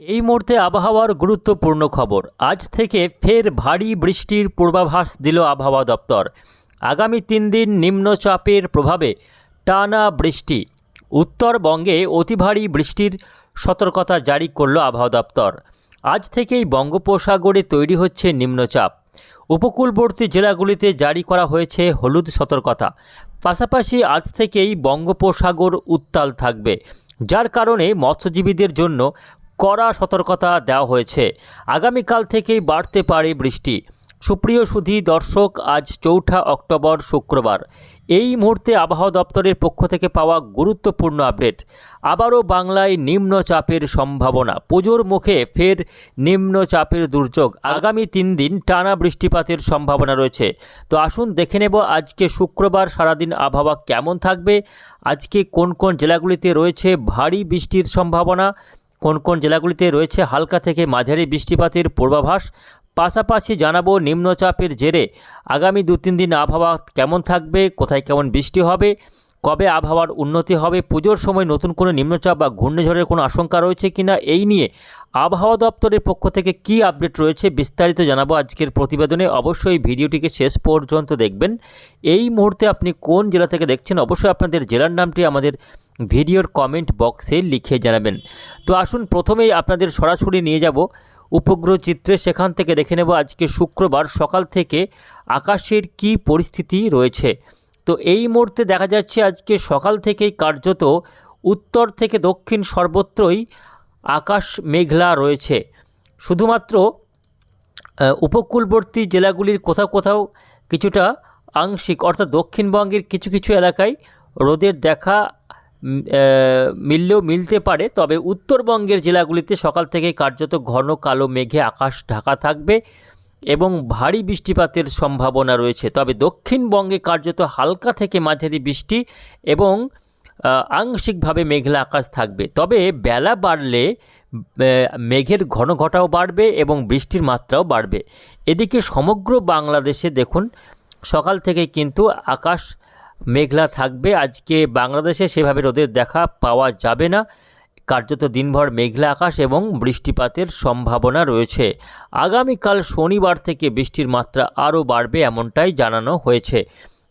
এই মুহূর্তে আবহাওয়ার গুরুত্বপূর্ণ খবর। আজ থেকে ফের ভারী বৃষ্টির পূর্বাভাস দিল আবহাওয়া দপ্তর। আগামী তিন দিন নিম্নচাপের প্রভাবে টানা বৃষ্টি। উত্তরবঙ্গে অতি ভারী বৃষ্টির সতর্কতা জারি করল আবহাওয়া দপ্তর। আজ থেকেই বঙ্গোপসাগরে তৈরি হচ্ছে নিম্নচাপ। উপকূলবর্তী জেলাগুলিতে জারি করা হয়েছে হলুদ সতর্কতা। পাশাপাশি আজ থেকেই বঙ্গোপসাগর উত্তাল থাকবে, যার কারণে মৎস্যজীবীদের জন্য কড়া সতর্কতা দেওয়া হয়েছে। আগামীকাল থেকেই বাড়তে পারে বৃষ্টি। সুপ্রিয় সুধী, দর্শক, আজ চৌঠা অক্টোবর শুক্রবার। এই মুহূর্তে আবহাওয়া দপ্তরের পক্ষ থেকে পাওয়া গুরুত্বপূর্ণ আপডেট। আবারও বাংলায় নিম্নচাপের সম্ভাবনা। পুজোর মুখে ফের নিম্নচাপের দুর্যোগ। আগামী তিন দিন টানা বৃষ্টিপাতের সম্ভাবনা রয়েছে। তো আসুন দেখে নেব আজকে শুক্রবার সারাদিন আবহাওয়া কেমন থাকবে। আজকে কোন কোন জেলাগুলিতে রয়েছে ভারী বৃষ্টির সম্ভাবনা? কোন কোন জেলাগুলিতে রয়েছে হালকা থেকে মাঝারি বৃষ্টিপাতের পূর্বাভাস? পাশাপাশি জানাব নিম্নচাপের জেরে আগামী দু তিন দিন আবহাওয়া কেমন থাকবে? কোথায় কেমন বৃষ্টি হবে? কবে আবহাওয়ার উন্নতি হবে, পুজোর সময় নতুন কোনো নিম্নচাপ বা ঘূর্ণিঝড়ের কোনো আশঙ্কা রয়েছে কিনা এই নিয়ে আবহাওয়া দপ্তরের পক্ষ থেকে কী আপডেট রয়েছে বিস্তারিত জানাব আজকের প্রতিবেদনে। অবশ্যই ভিডিওটিকে শেষ পর্যন্ত দেখবেন। এই মুহূর্তে আপনি কোন জেলা থেকে দেখছেন, অবশ্যই আপনাদের জেলার নামটি আমাদের ভিডিওর কমেন্ট বক্সে লিখে জানাবেন। তো আসুন, প্রথমেই আপনাদের সরাসরি নিয়ে যাব। উপগ্রহ চিত্রে সেখান থেকে দেখে নেব আজকে শুক্রবার সকাল থেকে আকাশের কি পরিস্থিতি রয়েছে। তো এই মুহূর্তে দেখা যাচ্ছে আজকে সকাল থেকেই কার্যত উত্তর থেকে দক্ষিণ সর্বত্রই আকাশ মেঘলা রয়েছে। শুধুমাত্র উপকূলবর্তী জেলাগুলির কোথাও কোথাও কিছুটা আংশিক অর্থাৎ দক্ষিণবঙ্গের কিছু কিছু এলাকায় রোদের দেখা মিললেও মিলতে পারে। তবে উত্তরবঙ্গের জেলাগুলিতে সকাল থেকে কার্যত ঘন কালো মেঘে আকাশ ঢাকা থাকবে। এবং ভারী বৃষ্টিপাতের সম্ভাবনা রয়েছে। তবে দক্ষিণবঙ্গে কার্যত হালকা থেকে মাঝারি বৃষ্টি এবং আংশিকভাবে মেঘলা আকাশ থাকবে। তবে বেলা বাড়লে মেঘের ঘন ঘটাও বাড়বে এবং বৃষ্টির মাত্রাও বাড়বে। এদিকে সমগ্র বাংলাদেশে দেখুন, সকাল থেকে কিন্তু আকাশ মেঘলা থাকবে। আজকে বাংলাদেশে সেভাবে রোদের দেখা পাওয়া যাবে না। কার্যত দিনভর মেঘলা আকাশ এবং বৃষ্টিপাতের সম্ভাবনা রয়েছে। আগামীকাল শনিবার থেকে বৃষ্টির মাত্রা আরও বাড়বে এমনটাই জানানো হয়েছে।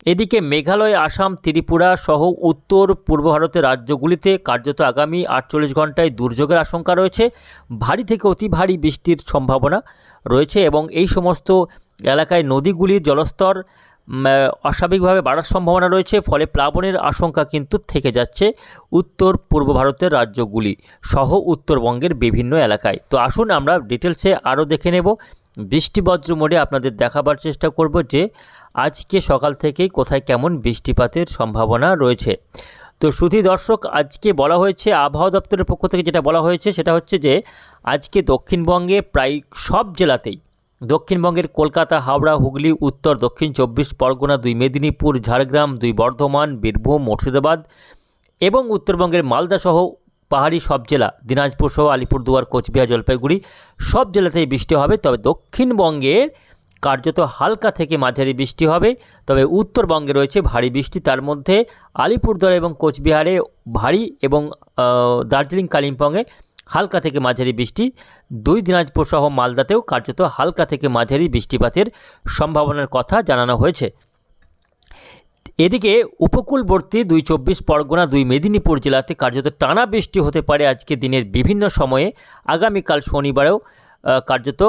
এদিকে মেঘালয়, আসাম, ত্রিপুরা সহ উত্তর পূর্ব ভারতের রাজ্যগুলিতে কার্যত আগামী আটচল্লিশ ঘন্টায় দুর্যোগের আশঙ্কা রয়েছে। ভারী থেকে অতি ভারী বৃষ্টির সম্ভাবনা রয়েছে এবং এই সমস্ত এলাকায় নদীগুলির জলস্তর অস্বাভাবিকভাবে বাড়ার সম্ভাবনা রয়েছে, ফলে প্লাবনের আশঙ্কা কিন্তু থেকে যাচ্ছে উত্তর পূর্ব ভারতের রাজ্যগুলি সহ উত্তরবঙ্গের বিভিন্ন এলাকায়। তো আসুন আমরা ডিটেলসে আরও দেখে নেব। বৃষ্টি বজ্র মোডে আপনাদের দেখাবার চেষ্টা করব যে আজকে সকাল থেকেই কোথায় কেমন বৃষ্টিপাতের সম্ভাবনা রয়েছে। তো শুধু দর্শক, আজকে বলা হয়েছে, আবহাওয়া দপ্তরের পক্ষ থেকে যেটা বলা হয়েছে সেটা হচ্ছে যে আজকে দক্ষিণবঙ্গে প্রায় সব জেলাতেই দক্ষিণবঙ্গের কলকাতা, হাওড়া, হুগলি, উত্তর, দক্ষিণ চব্বিশ পরগনা, দুই মেদিনীপুর, ঝাড়গ্রাম, দুই বর্ধমান, বীরভূম, মুর্শিদাবাদ এবং উত্তরবঙ্গের মালদা সহ পাহাড়ি সব জেলা, দিনাজপুর সহ আলিপুরদুয়ার, কোচবিহার, জলপাইগুড়ি সব জেলাতেই বৃষ্টি হবে। তবে দক্ষিণবঙ্গের কার্যত হালকা থেকে মাঝারি বৃষ্টি হবে। তবে উত্তরবঙ্গে রয়েছে ভারী বৃষ্টি। তার মধ্যে আলিপুরদুয়ার এবং কোচবিহারে ভারী এবং দার্জিলিং, কালিম্পংয়ে হালকা থেকে মাঝারি বৃষ্টি, দুই দিনাজপুর সহ মালদাতেও কার্যত হালকা থেকে মাঝারি বৃষ্টিপাতের সম্ভাবনার কথা জানানো হয়েছে। এদিকে উপকূলবর্তী দুই চব্বিশ পরগনা, দুই মেদিনীপুর জেলাতে কার্যত টানা বৃষ্টি হতে পারে আজকে দিনের বিভিন্ন সময়ে। আগামীকাল শনিবারেও কার্যত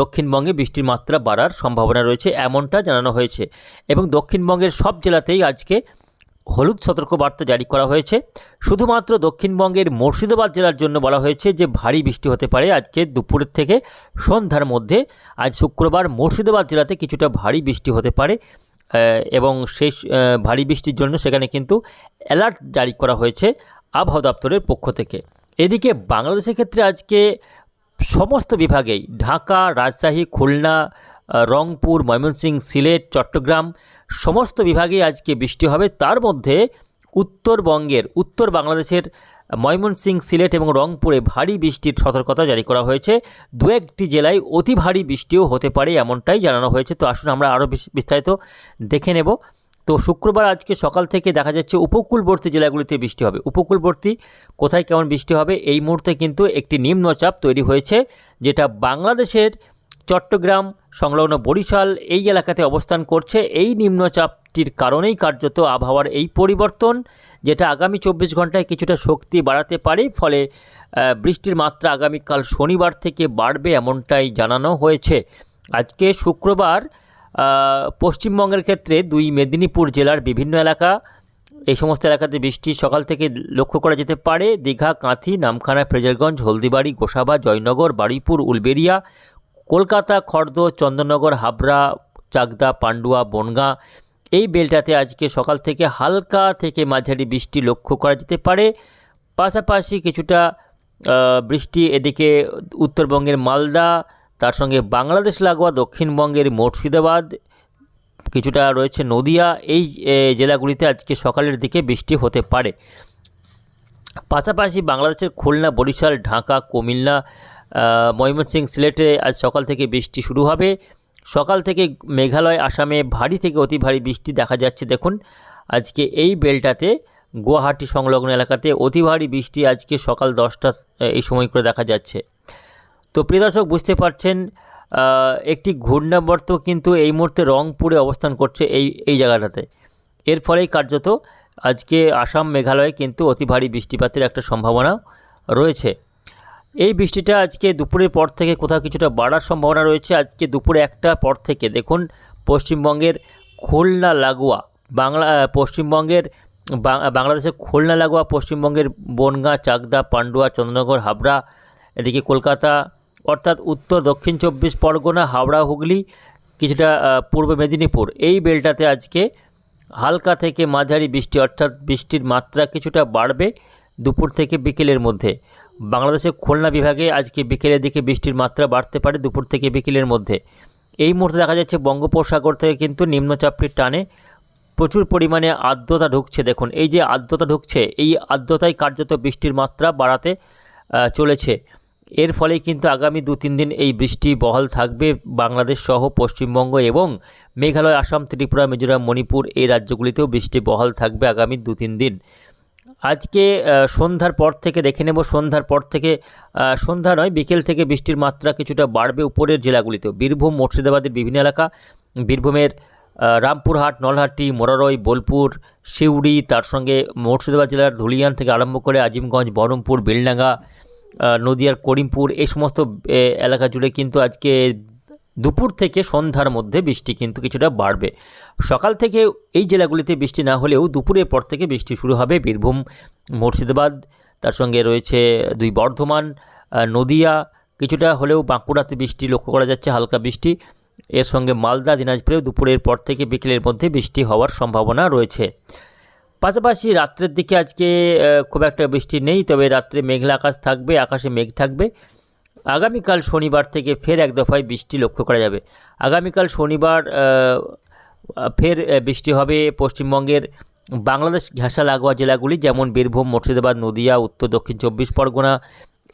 দক্ষিণবঙ্গে বৃষ্টির মাত্রা বাড়ার সম্ভাবনা রয়েছে, এমনটা জানানো হয়েছে। এবং দক্ষিণবঙ্গের সব জেলাতেই আজকে হলুদ সতর্কবার্তা জারি করা হয়েছে। শুধুমাত্র দক্ষিণবঙ্গের মুর্শিদাবাদ জেলার জন্য বলা হয়েছে যে, ভারী বৃষ্টি হতে পারে আজকে দুপুরের থেকে সন্ধ্যার মধ্যে। আজ শুক্রবার মুর্শিদাবাদ জেলাতে কিছুটা ভারী বৃষ্টি হতে পারে এবং শেষ ভারী বৃষ্টির জন্য সেখানে কিন্তু অ্যালার্ট জারি করা হয়েছে আবহাওয়া দপ্তরের পক্ষ থেকে। এদিকে বাংলাদেশের ক্ষেত্রে আজকে সমস্ত বিভাগেই ঢাকা, রাজশাহী, খুলনা রংপুর ময়মনসিংহ সিলেট, চট্টগ্রাম, সমস্ত বিভাগেই আজকে বৃষ্টি হবে। তার মধ্যে উত্তরবঙ্গের, উত্তর বাংলাদেশের ময়মনসিংহ সিলেট এবং রংপুরে ভারী বৃষ্টির সতর্কতা জারি করা হয়েছে। দু একটি জেলায় অতি ভারী বৃষ্টিও হতে পারে এমনটাই জানানো হয়েছে। তো আসুন আমরা আরও বিস্তারিত দেখে নেব। তো শুক্রবার আজকে সকাল থেকে দেখা যাচ্ছে উপকূলবর্তী জেলাগুলিতে বৃষ্টি হবে। উপকূলবর্তী কোথায় কেমন বৃষ্টি হবে? এই মুহূর্তে কিন্তু একটি নিম্নচাপ তৈরি হয়েছে, যেটা বাংলাদেশের চট্টগ্রাম সংলগ্ন বরিশাল এই এলাকাতে অবস্থান করছে এই নিম্নচাপটির কারণেই কার্যত আবহাওয়ার এই পরিবর্তন, যেটা আগামী চব্বিশ ঘন্টায় কিছুটা শক্তি বাড়াতে পারে, ফলে বৃষ্টির মাত্রা আগামীকাল শনিবার থেকে বাড়বে এমনটাই জানানো হয়েছে। আজকে শুক্রবার পশ্চিমবঙ্গের ক্ষেত্রে দুই মেদিনীপুর জেলার বিভিন্ন এলাকা, এই সমস্ত এলাকাতে বৃষ্টি সকাল থেকে লক্ষ্য করা যেতে পারে। দীঘা, কাঁথি, নামখানা, ফ্রেজারগঞ্জ, হলদিবাড়ি, গোসাবা, জয়নগর, বারুইপুর, উলবেড়িয়া কলকাতা, খর্দ, চন্দননগর, হাবড়া, চাকদা, পান্ডুয়া, বনগাঁ এই বেলটাতে আজকে সকাল থেকে হালকা থেকে মাঝারি বৃষ্টি লক্ষ্য করা যেতে পারে। পাশাপাশি কিছুটা বৃষ্টি এদিকে উত্তরবঙ্গের মালদা, তার সঙ্গে বাংলাদেশ লাগোয়া, দক্ষিণবঙ্গের মুর্শিদাবাদ, কিছুটা রয়েছে নদিয়া, এই জেলাগুলিতে আজকে সকালের দিকে বৃষ্টি হতে পারে। পাশাপাশি বাংলাদেশের খুলনা, বরিশাল, ঢাকা, কুমিল্লা ময়মনসিংহ সিলেটে আজ সকাল থেকে বৃষ্টি শুরু হবে। সকাল থেকে মেঘালয়, আসামে ভারী থেকে অতি ভারী বৃষ্টি দেখা যাচ্ছে। দেখুন, আজকে এই বেলটাতে গুয়াহাটি সংলগ্ন এলাকাতে অতি ভারী বৃষ্টি আজকে সকাল দশটা এই সময় করে দেখা যাচ্ছে। তো প্রিয় দর্শক, বুঝতে পারছেন একটি ঘূর্ণাবর্ত কিন্তু এই মুহূর্তে রংপুরে অবস্থান করছে এই এই জায়গাটাতে। এর ফলেই কার্যত আজকে আসাম, মেঘালয়ে কিন্তু অতি ভারী বৃষ্টিপাতের একটা সম্ভাবনা রয়েছে। এই বৃষ্টিটা আজকে দুপুরের পর থেকে কোথাও কিছুটা বাড়ার সম্ভাবনা রয়েছে। আজকে দুপুরে একটা পর থেকে দেখুন, পশ্চিমবঙ্গের খুলনা, লাগোয়া, বাংলা পশ্চিমবঙ্গের বাংলাদেশের খুলনা, লাগোয়া, পশ্চিমবঙ্গের বনগাঁ, চাকদা, পান্ডুয়া, চন্দ্রনগর, হাবড়া, এদিকে কলকাতা, অর্থাৎ উত্তর, দক্ষিণ চব্বিশ পরগনা হাওড়া হুগলি, কিছুটা পূর্ব মেদিনীপুর। এই বেলটাতে আজকে হালকা থেকে মাঝারি বৃষ্টি, অর্থাৎ বৃষ্টির মাত্রা কিছুটা বাড়বে দুপুর থেকে বিকেলের মধ্যে। বাংলাদেশের খুলনা বিভাগে আজকে বিকেলের দিকে বৃষ্টির মাত্রা বাড়তে পারে দুপুর থেকে বিকেলের মধ্যে। এই মুহূর্তে দেখা যাচ্ছে বঙ্গোপসাগর থেকে কিন্তু নিম্নচাপটির টানে। প্রচুর পরিমাণে আর্দ্রতা ঢুকছে, দেখুন। এই যে আর্দ্রতা ঢুকছে, এই আর্দ্রতাই কার্যত বৃষ্টির মাত্রা বাড়াতে চলেছে। এর ফলে কিন্তু আগামী দু তিন দিন এই বৃষ্টি বহাল থাকবে বাংলাদেশ সহ পশ্চিমবঙ্গ এবং মেঘালয়, আসাম, ত্রিপুরা, মিজোরাম, মণিপুর এই রাজ্যগুলিতেও বৃষ্টি বহাল থাকবে আগামী দু তিন দিন। আজকে সন্ধ্যার পর থেকে দেখে নেব, সন্ধ্যার পর থেকে সন্ধ্যা নয়, বিকেল থেকে বৃষ্টির মাত্রা কিছুটা বাড়বে উপরের জেলাগুলিতেও। বীরভূম, মুর্শিদাবাদের বিভিন্ন এলাকা, বীরভূমের রামপুরহাট, নলহাটি, মোরারই, বোলপুর, সিউড়ি, তার সঙ্গে মুর্শিদাবাদ জেলার ধুলিয়ান থেকে আরম্ভ করে আজিমগঞ্জ, বহরমপুর, বেলডাঙ্গা নদিয়ার করিমপুর, এই সমস্ত এলাকা জুড়ে কিন্তু আজকে দুপুর থেকে সন্ধ্যার মধ্যে বৃষ্টি কিন্তু কিছুটা বাড়বে। সকাল থেকে এই জেলাগুলিতে বৃষ্টি না হলেও দুপুরের পর থেকে বৃষ্টি শুরু হবে। বীরভূম, মুর্শিদাবাদ, তার সঙ্গে রয়েছে দুই বর্ধমান নদিয়া, কিছুটা হলেও বাঁকুড়াতে বৃষ্টি লক্ষ্য করা যাচ্ছে, হালকা বৃষ্টি। এর সঙ্গে মালদা, দিনাজপুরেও দুপুরের পর থেকে বিকেলের মধ্যে বৃষ্টি হওয়ার সম্ভাবনা রয়েছে। পাশাপাশি রাত্রের দিকে আজকে খুব একটা বৃষ্টি নেই, তবে রাত্রে মেঘলা আকাশ থাকবে, আকাশে মেঘ থাকবে। আগামীকাল শনিবার থেকে ফের এক দফায় বৃষ্টি লক্ষ্য করা যাবে। আগামীকাল শনিবার ফের বৃষ্টি হবে পশ্চিমবঙ্গের বাংলাদেশ ঘেঁষা লাগোয়া জেলাগুলি যেমন বীরভূম, মুর্শিদাবাদ, নদিয়া, উত্তর, দক্ষিণ চব্বিশ পরগনা।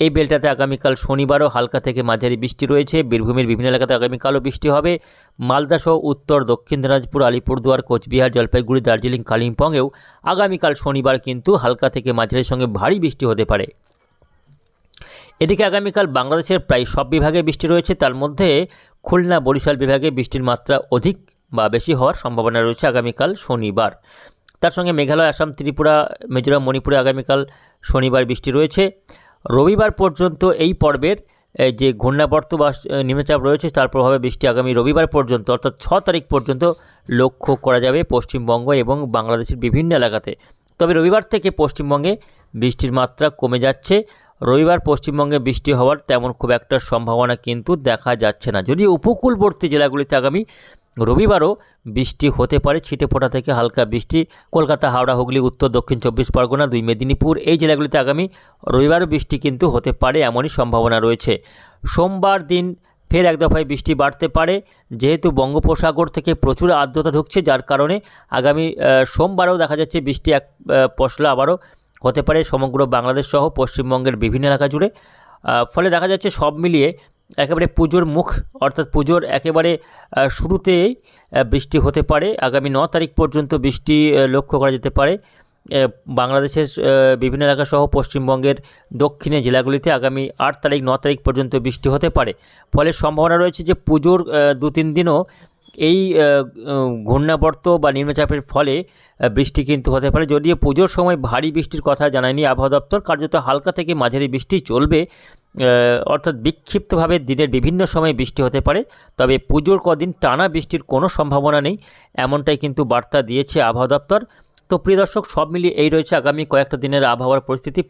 এই বেলটাতে আগামীকাল শনিবারও হালকা থেকে মাঝারি বৃষ্টি রয়েছে। বীরভূমের বিভিন্ন এলাকাতে আগামীকালও বৃষ্টি হবে। মালদা সহ উত্তর, দক্ষিণ দিনাজপুর, আলিপুরদুয়ার, কোচবিহার, জলপাইগুড়ি, দার্জিলিং, কালিম্পংয়েও আগামীকাল শনিবার কিন্তু হালকা থেকে মাঝারির সঙ্গে ভারী বৃষ্টি হতে পারে। এদিকে আগামীকাল বাংলাদেশের প্রায় সব বিভাগে বৃষ্টি রয়েছে। তার মধ্যে খুলনা বরিশাল বিভাগে বৃষ্টির মাত্রা অধিক বা বেশি হওয়ার সম্ভাবনা রয়েছে আগামীকাল শনিবার। তার সঙ্গে মেঘালয়, আসাম, ত্রিপুরা, মিজোরাম, মণিপুরে আগামীকাল শনিবার বৃষ্টি রয়েছে। রবিবার পর্যন্ত এই পর্বের যে ঘূর্ণাবর্ত বা নিম্নচাপ রয়েছে তার প্রভাবে বৃষ্টি আগামী রবিবার পর্যন্ত অর্থাৎ ছ তারিখ পর্যন্ত লক্ষ্য করা যাবে পশ্চিমবঙ্গ এবং বাংলাদেশের বিভিন্ন এলাকাতে। তবে রবিবার থেকে পশ্চিমবঙ্গে বৃষ্টির মাত্রা কমে যাচ্ছে। রবিবার পশ্চিমবঙ্গে বৃষ্টি হওয়ার তেমন খুব একটা সম্ভাবনা কিন্তু দেখা যাচ্ছে না। যদিও উপকূলবর্তী জেলাগুলিতে আগামী রবিবারও বৃষ্টি হতে পারে। ছিটে ফোটা থেকে হালকা বৃষ্টি, কলকাতা, হাওড়া, হুগলি, উত্তর, দক্ষিণ চব্বিশ পরগনা, দুই মেদিনীপুর, এই জেলাগুলিতে আগামী রবিবারও বৃষ্টি কিন্তু হতে পারে এমনই সম্ভাবনা রয়েছে। সোমবার দিন ফের এক দফায় বৃষ্টি বাড়তে পারে। যেহেতু বঙ্গোপসাগর থেকে প্রচুর আর্দ্রতা ঢুকছে যার কারণে আগামী সোমবারেও দেখা যাচ্ছে বৃষ্টি এক পশলা আবারও হতে পারে সমগ্র বাংলাদেশ সহ পশ্চিমবঙ্গের বিভিন্ন এলাকা জুড়ে। ফলে দেখা যাচ্ছে সব মিলিয়ে একেবারে পুজোর মুখ, অর্থাৎ পুজোর একেবারে শুরুতেই বৃষ্টি হতে পারে। আগামী ন তারিখ পর্যন্ত বৃষ্টি লক্ষ্য করা যেতে পারে। বাংলাদেশের বিভিন্ন এলাকা সহ পশ্চিমবঙ্গের দক্ষিণে জেলাগুলিতে আগামী আট তারিখ, ন তারিখ পর্যন্ত বৃষ্টি হতে পারে। ফলে সম্ভাবনা রয়েছে যে পুজোর দু তিন দিনও এই ঘূর্ণাবর্ত বা নিম্নচাপের ফলে বৃষ্টি কিন্তু হতে পারে। যদিও পুজোর সময় ভারী বৃষ্টির কথা জানায়নি আবহাওয়া দপ্তর, কার্যত হালকা থেকে মাঝারি বৃষ্টি চলবে অর্থাৎ বিক্ষিপ্তভাবে দিনের বিভিন্ন সময় বৃষ্টি হতে পারে। তবে পুজোর কদিন টানা বৃষ্টির কোনো সম্ভাবনা নেই, এমনটাই কিন্তু বার্তা দিয়েছে আবহাওয়া দপ্তর। তো প্রিয় দর্শক, সব মিলিয়ে এই রয়েছে আগামী কয়েকটা দিনের আবহাওয়ার পরিস্থিতি।